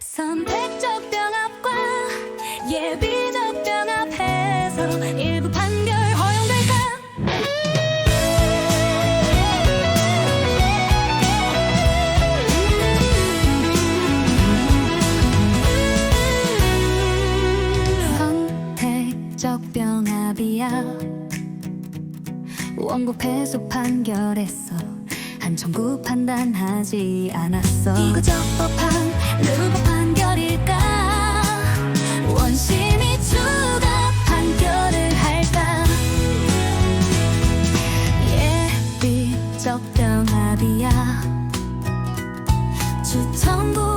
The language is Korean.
선택적 병합과 예비적 병합해서 일부 판결 허용될까? 선택적 병합이야 원고 패소 판결했어 한청구 판단하지 않았어. 이거 적법한 룰법 판결일까? 원심이 추가 판결을 할까? 예비적 병합이야. 주청구